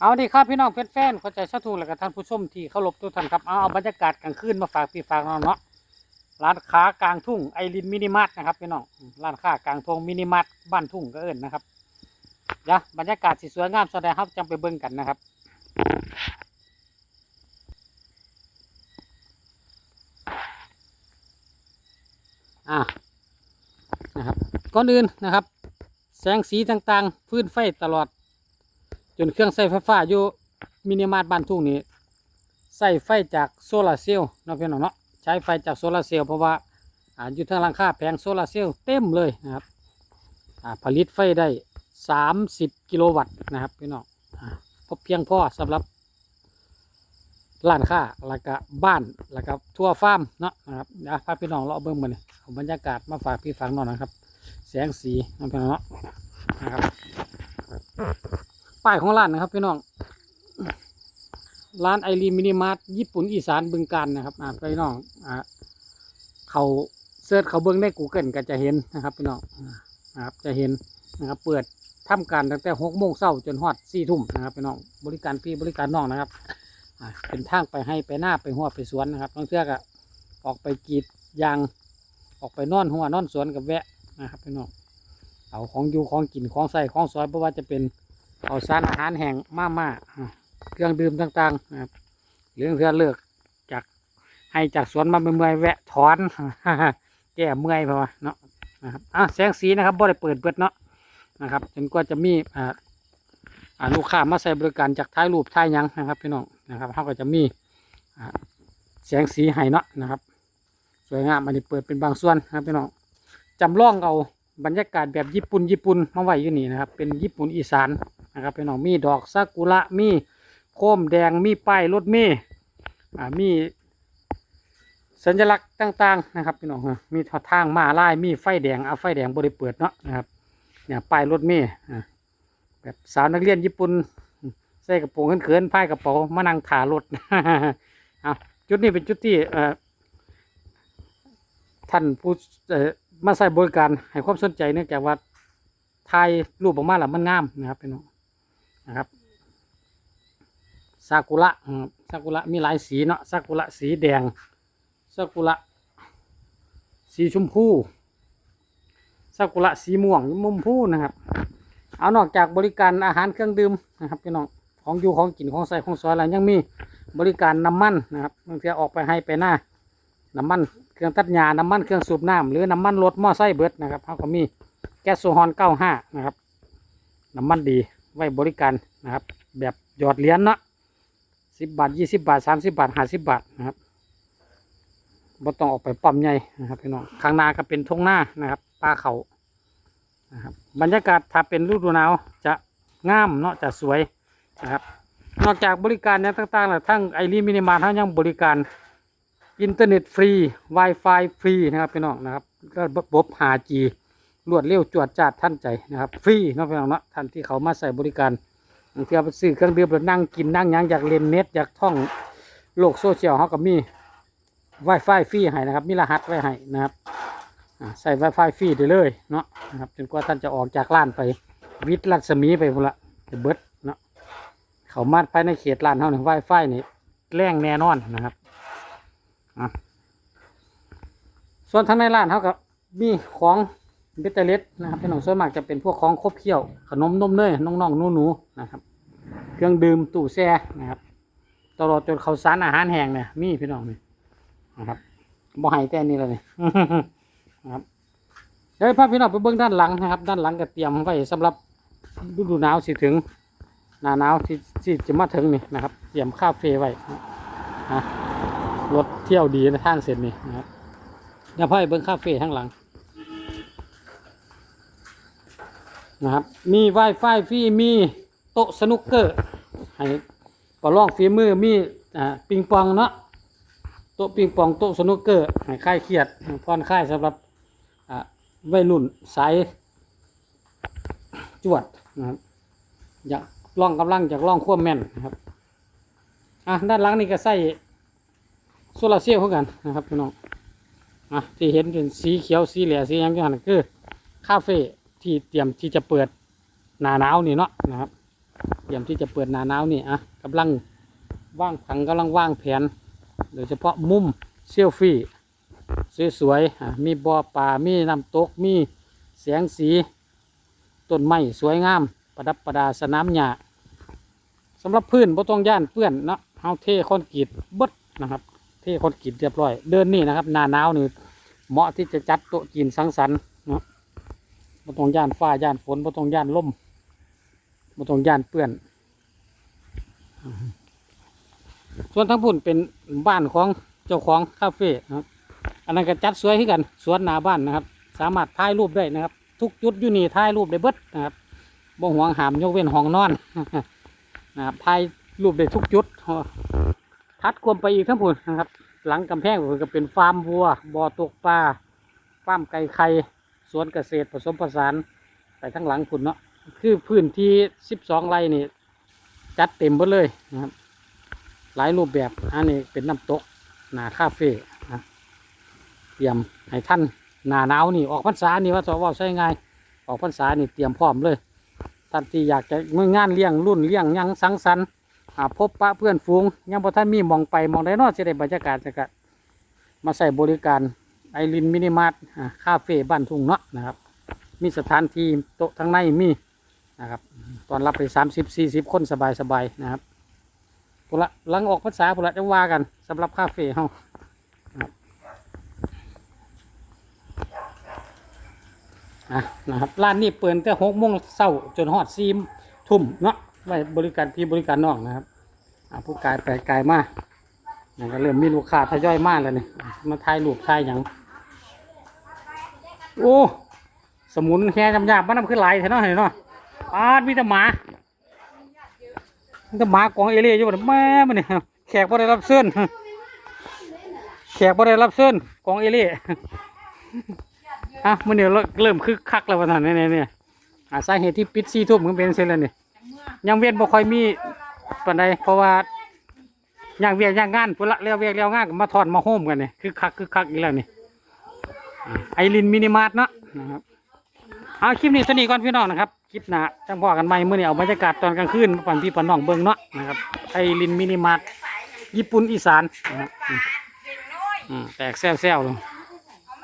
เอาดีครับพี่น้องแฟนๆเข้าใจชาทูและกับท่านผู้ชมที่เคารพทุกท่านครับเอาเอาบรรยากาศกลางคืนมาฝากพี่ฝากน้องเนาะร้านค้ากลางทุ่งไอรินมินิมาร์ทนะครับพี่น้องร้านค้ากลางทงมินิมาร์ทบ้านทุ่งก็เอิญนะครับเดี๋ยวบรรยากาศสิสวยงามแสดงครับจังไปเบิ่งกันนะครับอ่านะครับก่อนอื่นนะครับ แสงสีต่างๆ พื้นไฟตลอด จนเครื่องใช้ไฟฟ้าอยู่มินิมาร์ทบ้านทุ่งนี้ใส่ไฟจากโซลาร์เซลล์นาะพี่น้องเนาะใช้ไฟจากโซลาร์เซลล์เพราะว่าอ่าอยู่ทางหลังค่าแผงโซลาร์เซลล์เต็มเลยนะครับอ่าผลิตไฟได้ 30 กิโลวัตต์นะครับพี่น้องอ่าพบเพียงพอสำหรับร้านค้าแล้วก็บ้านแล้วก็ทั่วฟาร์มเนาะนะครับเดี๋ยวพาพี่น้องเราเอาเบิ้งมาเนี่ยเอาบรรยากาศมาฝากพี่ฟังหน่อยนะครับ แสงสีนะพี่น้องนะครับ ป้ายของร้านนะครับพี่น้องร้านไอรีมินิมาร์ทญี่ปุ่นอีสานบึงการนะครับอ่าพี่น้องอ่าเขาเสิร์ชเขาเบิ้งใน Google ก็จะเห็นนะครับพี่น้องนะครับจะเห็นนะครับเปิดทำการตั้งแต่หกโมงเช้าจนฮอดสี่ทุ่มนะครับพี่น้องบริการฟรีบริการน้องนะครับเป็นทางไปให้ไปหน้าไปหัวไปสวนนะครับบางเทื่อก็ออกไปกรีดยางออกไปนอนหัวนอนสวนกับแวะนะครับพี่น้องเอาของอยู่ของกินของใส่ของซอยเพราะว่าจะเป็น เอาสารอาหารแห้งมาม่าเครื่องดื่มต่างๆนะครับเรื่องเพื่อเลิกจากให้จากสวนมาเมื่อยๆแวะถอนแก้เมื่อยเพราะว่าเนาะนะครับอะแสงสีนะครับบ่ได้เปิดเปิดเนาะนะครับจนกว่าจะมีอ่าลูกค้ามาใส่บริการจากท้ายรูปท้ายยังนะครับพี่น้องนะครับเขาก็จะมีแสงสีให้เนาะนะครับ สวยงามอันนี้เปิดเป็นบางส่วนนะครับพี่น้องจำลองเอาบรรยากาศแบบญี่ปุ่นญี่ปุ่นมาไว้อยู่นี่นะครับ เป็นญี่ปุ่นอีสาน นะครับพี่น้องมีดอกซากุระมีโคมแดงมีป้ายรถมล์อ่ามีสัญลักษณ์ต่างๆนะครับพี่น้องมีทางมาลายมีไฟแดงเอาไฟแดงบริเปิดเนาะนะครับเนี่ยป้ายรถมล์อ่าแบบสาวนักเรียนญี่ปุ่นใส่กระโปรงเขินๆพายกระเป๋ามานั่งขารถเอาจุดนี้เป็นจุดที่เอ่อท่านผู้เอ่อมาใส่บริการให้ความสนใจเนื่องจากว่าถ่ายรูปออกมาแล้วมันงามนะครับพี่น้อง นะครับซากุระซากุระมีหลายสีเนาะซากุระสีแดงซากุระสีชมพูซากุระสีม่วงมุมพูนะครับ เอานอกจากบริการอาหารเครื่องดื่มนะครับพี่น้องของอยู่ของกินของใส่ของซอยแล้วยังมีบริการน้ำมันนะครับบางทีออกไปให้ไปหน้าน้ำมันเครื่องตัดหญ้าน้ำมันเครื่องสูบน้ำหรือน้ำมันรถมอไซค์เบิดนะครับเขาก็มีแก๊สโซฮอน95นะครับ น้ำมันดี ไว้บริการนะครับ แบบหยอดเหรียญเนาะ10บาท20บาท30บาท50บาทนะครับบ่ต้องออกไปปั๊มใหญ่นะครับพี่น้องข้างหน้าก็เป็นทงหน้านะครับป่าเขานะครับบรรยากาศถ้าเป็นฤดูหนาวจะงามเนาะจะสวยนะครับ นอกจากบริการเนี่ยต่างๆแล้วทั้งไอรีมินิมาร์ทยังบริการอินเทอร์เน็ตฟรี Wi-Fi ฟรีนะครับพี่น้องนะครับก็ระบบ 5G รวดเร็วจวดจาดท่านใจนะครับฟรีนะพี่น้องเนาะท่านที่เขามาใส่บริการบางทีเอาไปซื้อเครื่องดื่มแล้วนั่งกินนั่งยังอยากเล่นเน็ตอยากท่องโลกโซเชียลเขาก็มี Wi-Fi ฟรีให้นะครับ มีรหัสไว้ให้นะครับใส่ Wi-Fi ฟรีได้เลยเนาะนะครับจนกว่าท่านจะออกจากร้านไปวิทย์รัศมีไปพุ่นละจะเบิดเนาะเขามาภายในเขตร้านเขาเนี่ย Wi-Fi นี่แรงแน่นอนนะครับอะส่วนทางในร้านเขาก็มีของ เบตเตเลสนะครับพี่น้องส่วนมากจะเป็นพวกของครบเคี้ยว ขนมนมเนยน้องๆหนูๆนะครับ เครื่องดื่มตู้แช่นะครับตลอดจนเขาวสารอาหารแห้งเนี่ยมีพี่น้องนี่นะครับบ่ให้แต่อันนี้เลยนี่นะครับเดี๋ยวพาพี่น้องไปเบื้องด้านหลังนะครับ ด้านหลังก็เตรียมไว้สำหรับฤดูหนาวสิถึงหน้าหนาวที่ที่จะมาถึงนี่นะครับ เตรียมคาเฟ่ไว้นะรถเที่ยวดีในทางเสร็จนี่นะครับเดี๋ยวพาไปเบื้องคาเฟ่ข้างหลัง นะครับ มี Wi-Fi ฟรีมีโต๊ะสนุกเกอร์ให้ประลองฝีมือมีอ่าปิงปองเนาะโต๊ะปิงปองโต๊ะสนุกเกอร์ให้คลายเครียดผ่อนคลายสำหรับอ่าวัยรุ่นสายจวดนะครับอยากลองกำลังอยากลองควบแม่นนะครับอะด้านหลังนี่ก็ใส่โซลาร์เซลล์เหมือนกันนะครับพี่น้องอะที่เห็นเป็นสีเขียวสีเหลืองสียังอยู่หันคือคาเฟ่ ที่เตรียมที่จะเปิดหนาหนาวนี่เนาะนะครับเตรียมที่จะเปิดหนาหนาวนี่อะกำลังว่างผังกำลังว่างแผน โดยเฉพาะมุมเซลฟี่สวยๆมีบ่อปลามีน้ำตกมีแสงสีต้นไม้สวยงาม ประดับประดาสนามหญ้าสำหรับพื้นบ่ต้องย่านเปื้อนเนาะเฮาเทคอนกรีตเบิดนะครับ เทคอนกรีตเรียบร้อย เดินนี่นะครับหน้าหนาวนี่เหมาะที่จะจัดโต๊ะกินสังสรรค์เน บ่ต้องย่านฟ้าย่านฝนบ่ต้องย่านลมบ่ต้องย่านเปื้อน ส่วนทั้งพุ่นเป็นบ้านของเจ้าของคาเฟ่นะครับ อันนั้นก็จัดสวยขึ้นกันสวนหน้าบ้านนะครับ สามารถถ่ายรูปได้นะครับ ทุกจุดอยู่นี่ถ่ายรูปได้เบิดนะครับบ่ห่วงหามยกเว้นห้องนอนนะครับถ่ายรูปได้ทุกจุดทัดควมไปอีกทั้งพุ่นนะครับ หลังกำแพงก็เป็นฟาร์มวัวบ่อตกปลาฟาร์มไก่ไข่ สวนเกษตรผสมผสานไปทั้งหลังพุ่นเนาะคือพื้นที่สิบสองไร่นี่ จัดเต็มหมดเลยนะครับ หลายรูปแบบอันนี้เป็นน้ำตกหนาคาเฟ่นะเตรียมให้ท่านหนาหนาวนี่ออกพรรษานี่ว่าจะว่าใช่ไงออกพรรษานี่เตรียมพร้อมเลยท่านที่อยากจะเมื่องานเลี้ยงรุ่นเลี้ยงยังสังสรรค์หาพบปะเพื่อนฝูงยังพอท่านมีมองไปมองได้นอกจะได้บรรยากาศจะกะมาใส่บริการ ไอรินมินิมาร์ทคาเฟ่บ้านทุ่งเนาะนะครับ มีสถานที่โต๊ะทั้งในมีนะครับตอนรับไปสามสิบสี่สิบคนสบายๆนะครับพุละหลังออกภาษาพุละจะว่ากันสำหรับคาเฟ่เฮาอะนะครับร้านนี้เปิดแต่หกโมงเช้าจนฮอดสี่ทุ่มเนาะไว้บริการพี่บริการน้องนะครับอะผู้กายไปไกลมาก นี่ก็เริ่มมีลูกค้าทยอยมากแล้วนี่มาถ่ายรูปถ่ายหยังโอ้สมุนแค่จำยาบ้านน้ำขึ้นไหลเห็นเนาะเห็นเนาะอาดมีแต่หมามันก็หมากองเอเลี่ยอยู่บ่แม่มันนี่แขกบ่ได้รับเชิญแขกบ่ได้รับเชิญกองเอเลี่ยอะมันเนี่ยเริ่มคึกคักแล้ววันนั้นเนี่ยเนี่ยอ่าสาเหตุที่ปิดสี่ทุ่มมันเป็นเช่นไรนี่ยังเวียนบ่ค่อยมีปานใดเพราะว่า ย่างเวียกย่างงานพุ่นละเลี้ยวเวียกเลี้ยวงานก็มาถอนมาโฮมกันนี่คือคักคือคักอีกแล้วนี่ไอรินมินิมาร์ทเนาะนะครับเอาคลิปนี้สนิทก่อนพี่น้องนะครับคลิปหนาจังพอกันใหม่เมื่อนี้เอาบรรยากาศตอนกลางคืนมาปั่นพี่ปั่นน้องเบิ้งเนาะนะครับไอรินมินิมาร์ทญี่ปุ่นอีสานนะครับอืมแตกแซวๆเลย